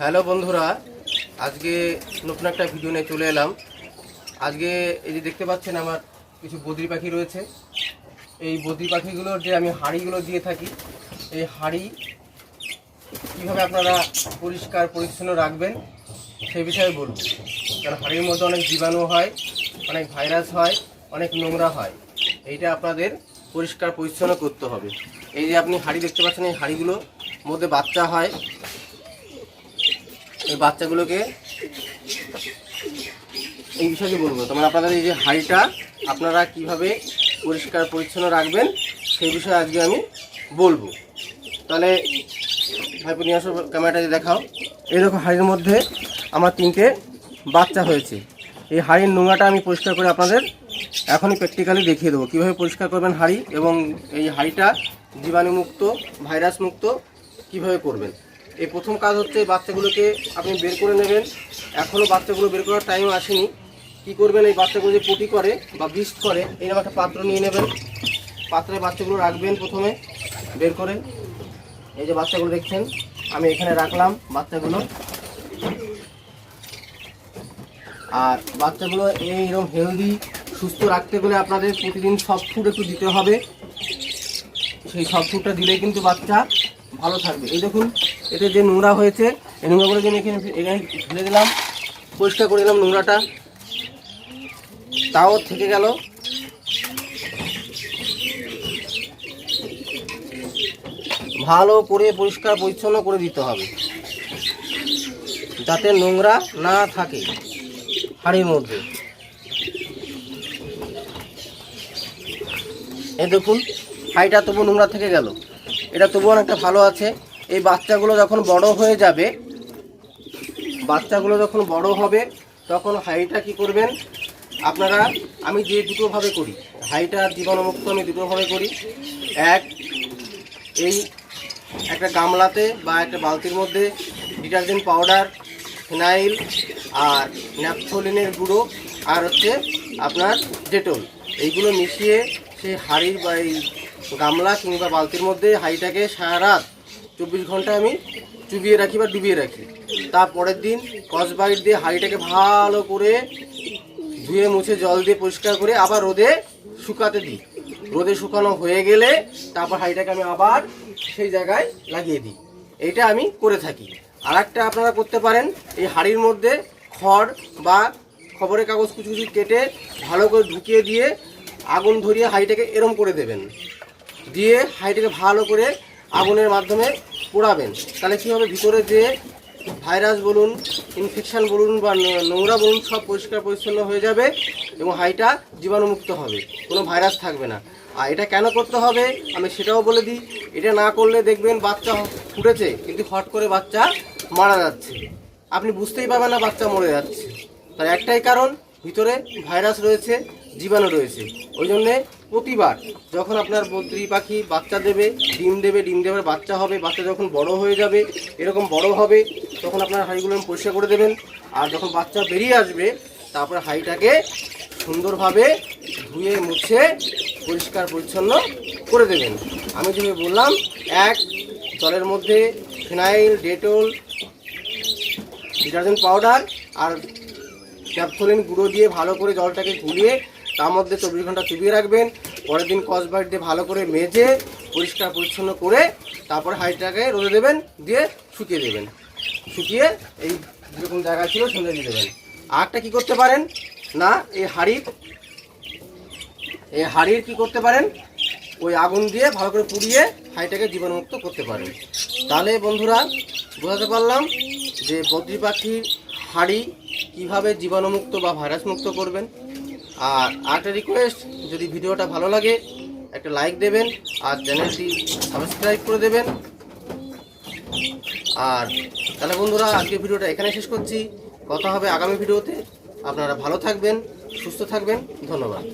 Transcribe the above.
Hello বন্ধুরা, আজকে নতুন একটা ভিডিও নিয়ে চলে এলাম। আজকে এই যে দেখতে পাচ্ছেন আমার কিছু বদ্রি পাখি রয়েছে। এই বদ্রি পাখিগুলোর যে আমি হাঁড়িগুলো দিয়ে থাকি, এই হাঁড়ি কীভাবে আপনারা পরিষ্কার, পরিচ্ছন্ন রাখবেন, সেই বিষয়ে বলব। কারণ হাঁড়ির মধ্যে অনেক জীবাণু হয়, অনেক ভাইরাস হয়, অনেক নোংরা হয়। এইটা আপনাদের পরিষ্কার, পরিচ্ছন্ন করতে হবে। এই যে আপনি হাঁড়ি দেখতে পাচ্ছেন, এই হাঁড়িগুলোর মধ্যে বাচ্চা হয় এই বাচ্চাগুলোকে এই বিষয়ে বলব। তোমার আপনাদের এই যে হাঁড়িটা, আপনারা কীভাবে পরিষ্কার, পরিচ্ছন্ন রাখবেন, সেই বিষয়ে আজকে আমি বলব। তাহলে ভাইপো নিয়ে আসো, ক্যামেরাটা দেখাও। এই হাঁড়ির মধ্যে আমার তিনটে বাচ্চা হয়েছে। এই হাঁড়ির নোংরাটা আমি পরিষ্কার করে আপনাদের এখনই প্র্যাকটিক্যালি দেখিয়ে দেবো। কীভাবে পরিষ্কার করবেন হাঁড়ি এবং এই হাঁড়িটা জীবাণুমুক্ত ভাইরাস মুক্ত কীভাবে করবেন? এই প্রথম কাজ হচ্ছে বাচ্চাগুলোকে আপনি বের করে নেবেন। এখনও বাচ্চাগুলো বের করার টাইম আসেনি। কি করবেন? এই বাচ্চাগুলো যে পটি করে বা বিস্ট করে, এরকম একটা পাত্র নিয়ে নেবেন। পাত্রে বাচ্চাগুলো রাখবেন প্রথমে, বের করে। এই যে বাচ্চাগুলো দেখছেন, আমি এখানে রাখলাম বাচ্চাগুলো। আর বাচ্চাগুলো এইরকম হেলদি সুস্থ রাখতে গেলে আপনাদের প্রতিদিন সফট ফুড একটু দিতে হবে। সেই সফট ফুডটা দিলে কিন্তু বাচ্চা ভালো থাকবে। এই দেখুন এতে যে নোংরা হয়েছে, এই নোংরাগুলো যে এখানে এখানে ফেলে দিলাম, পরিষ্কার করে দিলাম নোংরাটা। তাও থেকে গেল। ভালো করে পরিষ্কার পরিচ্ছন্ন করে দিতে হবে, যাতে নোংরা না থাকে হাড়ির মধ্যে। এ দেখুন হাইটা তবু নোংরা থেকে গেল। এটা তবু অনেকটা ভালো আছে। এই বাচ্চাগুলো যখন বড় হয়ে যাবে, বাচ্চাগুলো যখন বড় হবে, তখন হাইটা কি করবেন? আপনারা, আমি যে দুটোভাবে করি, হাইটা জীবাণুমুক্ত আমি দুটোভাবে করি। এক, এই একটা গামলাতে বা একটা বালতির মধ্যে ডিটারজেন্ট পাউডার, ফিনাইল আর ন্যাপথলিনের গুঁড়ো আর হচ্ছে আপনার ডেটল। এইগুলো মিশিয়ে সেই হাঁড়ির বা এই গামলা কিংবা বালতির মধ্যে হাঁড়িটাকে সারা রাত চব্বিশ ঘন্টায় আমি চুবিয়ে রাখি বা ডুবিয়ে রাখি। তারপরের দিন কসবাইট দিয়ে হাঁড়িটাকে ভালো করে ধুয়ে মুছে জল দিয়ে পরিষ্কার করে আবার রোদে শুকাতে দিই। রোদে শুকানো হয়ে গেলে তারপর হাঁড়িটাকে আমি আবার সেই জায়গায় লাগিয়ে দিই। এটা আমি করে থাকি। আর একটা আপনারা করতে পারেন, এই হাঁড়ির মধ্যে খড় বা খবরের কাগজ কুচি কুচি কেটে ভালো করে ঢুকিয়ে দিয়ে আগুন ধরিয়ে হাঁড়িটাকে এরম করে দেবেন। দিয়ে হাঁড়িটাকে ভালো করে আগুনের মাধ্যমে পোড়াবেন। তাহলে কী হবে? ভিতরে যে ভাইরাস বলুন ইনফেকশান বলুন বা নোংরা বলুন, সব পরিষ্কার পরিচ্ছন্ন হয়ে যাবে এবং হাইটা জীবাণুমুক্ত হবে। কোনো ভাইরাস থাকবে না। আর এটা কেন করতে হবে? আমি সেটাও বলে দিই। এটা না করলে দেখবেন বাচ্চা ফুটেছে, কিন্তু হট করে বাচ্চা মারা যাচ্ছে। আপনি বুঝতেই পারবেন না বাচ্চা মরে যাচ্ছে। তার একটাই কারণ ভিতরে ভাইরাস রয়েছে, জীবাণু রয়েছে। ওই জন্যে প্রতিবার যখন আপনার বদ্রি পাখি বাচ্চা দেবে, ডিম দেবে, ডিম দেবার বাচ্চা হবে, বাচ্চা যখন বড় হয়ে যাবে, এরকম বড় হবে, তখন আপনার হাঁড়িগুলো পরিষ্কার করে দেবেন। আর যখন বাচ্চা বেরিয়ে আসবে, তারপরে হাঁড়িটাকে সুন্দরভাবে ধুয়ে, মুছে, পরিষ্কার, পরিচ্ছন্ন করে দেবেন। আমি যেভাবে বললাম, এক, জলের মধ্যে ফিনাইল, ডেটল, ডিটারজেন্ট পাউডার, আর ক্যাপথলিন গুঁড়ো দিয়ে ভালো করে জলটাকে গুলিয়ে তার মধ্যে চব্বিশ ঘণ্টা চুবিয়ে রাখবেন। পরের দিন কসবাইট দিয়ে ভালো করে মেজে, পরিষ্কার পরিচ্ছন্ন করে তারপরে হাইটটাকে রোদে দেবেন, দিয়ে শুকিয়ে দেবেন। শুকিয়ে এই যেরকম জায়গা ছিল সেখানে দিয়ে দেবেন। আরেকটা কী করতে পারেন? না, এই হাঁড়ির এই হাঁড়ির কি করতে পারেন? ওই আগুন দিয়ে ভালো করে পুড়িয়ে হাঁড়িটাকে জীবাণুমুক্ত করতে পারেন। তাহলে বন্ধুরা, বোঝাতে পারলাম যে বদ্রি পাখির হাঁড়ি কীভাবে জীবাণুমুক্ত বা ভাইরাস মুক্ত করবেন? আর আরেকটা রিকোয়েস্ট যদি ভিডিওটা ভালো লাগে, একটা লাইক দেবেন, আর চ্যানেলটি সাবস্ক্রাইব করে দেবেন। আর তাহলে বন্ধুরা, আজকের ভিডিওটা এখানে শেষ করছি। কথা হবে আগামী ভিডিওতে। আপনারা ভালো থাকবেন, সুস্থ থাকবেন। ধন্যবাদ।